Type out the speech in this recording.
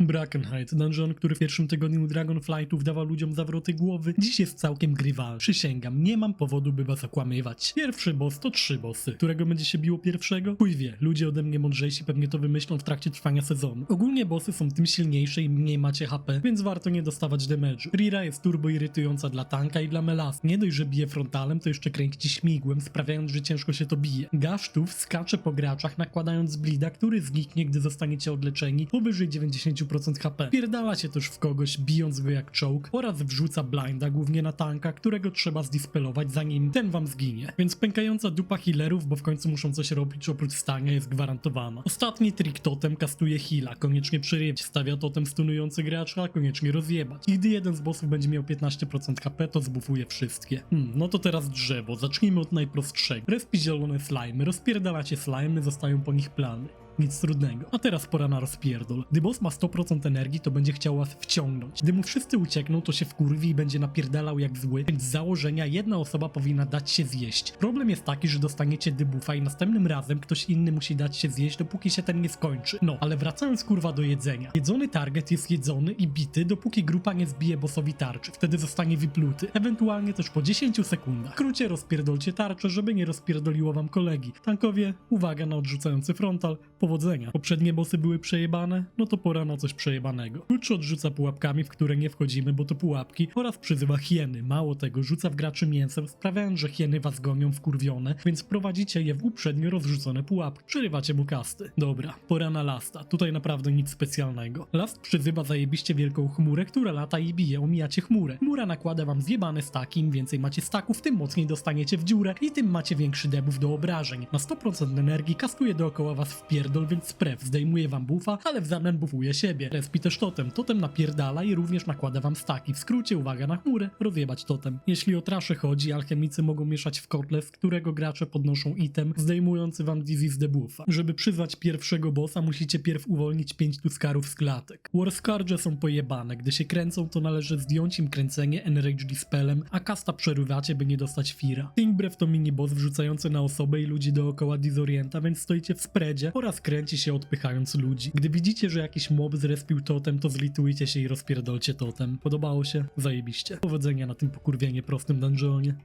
Brackenhide, dungeon, który w pierwszym tygodniu Dragonflightów dawał ludziom zawroty głowy, dziś jest całkiem grywalny. Przysięgam, nie mam powodu, by was okłamywać. Pierwszy boss to trzy bossy. Którego będzie się biło pierwszego? Chuj wie, ludzie ode mnie mądrzejsi pewnie to wymyślą w trakcie trwania sezonu. Ogólnie bossy są tym silniejsze i mniej macie HP, więc warto nie dostawać damage'u. Rira jest turbo irytująca dla tanka i dla melas. Nie dość, że bije frontalem, to jeszcze kręci śmigłem, sprawiając, że ciężko się to bije. Gasztów skacze po graczach, nakładając blida, który zniknie, gdy zostaniecie odleczeni powyżej 90% HP. Pierdala się też w kogoś, bijąc go jak czołg oraz wrzuca blinda głównie na tanka, którego trzeba zdispelować zanim ten wam zginie. Więc pękająca dupa healerów, bo w końcu muszą coś robić oprócz stania jest gwarantowana. Ostatni trik totem kastuje heala, koniecznie przerywać, stawia totem stunujący gracza, koniecznie rozjebać. I gdy jeden z bossów będzie miał 15% HP, to zbufuje wszystkie. Hmm, no to teraz drzewo, zacznijmy od najprostszego. Respi zielone slimy, rozpierdalacie slimy, zostają po nich plany. Nic trudnego. A teraz pora na rozpierdol. Gdy boss ma 100% energii, to będzie chciał was wciągnąć. Gdy mu wszyscy uciekną, to się wkurwi i będzie napierdalał jak zły, więc z założenia jedna osoba powinna dać się zjeść. Problem jest taki, że dostaniecie debuffa i następnym razem ktoś inny musi dać się zjeść, dopóki się ten nie skończy. No, ale wracając kurwa do jedzenia. Jedzony target jest jedzony i bity, dopóki grupa nie zbije bossowi tarczy. Wtedy zostanie wypluty. Ewentualnie też po 10 sekundach. W skrócie rozpierdolcie tarczę, żeby nie rozpierdoliło wam kolegi. Tankowie, uwaga na odrzucający frontal, powodzenia. Poprzednie bossy były przejebane, no to pora na coś przejebanego. Klucz odrzuca pułapkami, w które nie wchodzimy, bo to pułapki, oraz przyzywa hieny. Mało tego, rzuca w graczy mięsem, sprawiając, że hieny was gonią wkurwione, więc prowadzicie je w uprzednio rozrzucone pułapki. Przerywacie mu kasty. Dobra, pora na lasta. Tutaj naprawdę nic specjalnego. Last przyzywa zajebiście wielką chmurę, która lata i bije, omijacie chmurę. Chmura nakłada wam zjebane staki, im więcej macie staków, tym mocniej dostaniecie w dziurę i tym macie większy debuff do obrażeń. Na 100% energii kastuje dookoła was w pierdol, więc sprew zdejmuje wam buffa, ale w zamian buffuje siebie. Respi też totem. Totem napierdala i również nakłada wam staki. W skrócie, uwaga na chmurę, rozjebać totem. Jeśli o trasze chodzi, alchemicy mogą mieszać w kotle, z którego gracze podnoszą item, zdejmujący wam disease debuffa. Żeby przyzwać pierwszego bossa, musicie pierw uwolnić 5 tuskarów z klatek. Warscarge są pojebane. Gdy się kręcą, to należy zdjąć im kręcenie Enrage Dispelem, a kasta przerywacie, by nie dostać fira. Tingbrew to mini boss wrzucający na osobę i ludzi dookoła disorienta, więc stoicie w spreadzie oraz kręci się odpychając ludzi. Gdy widzicie, że jakiś mob zrespił totem, to zlitujcie się i rozpierdolcie totem. Podobało się? Zajebiście. Powodzenia na tym pokurwienie prostym dungeonie.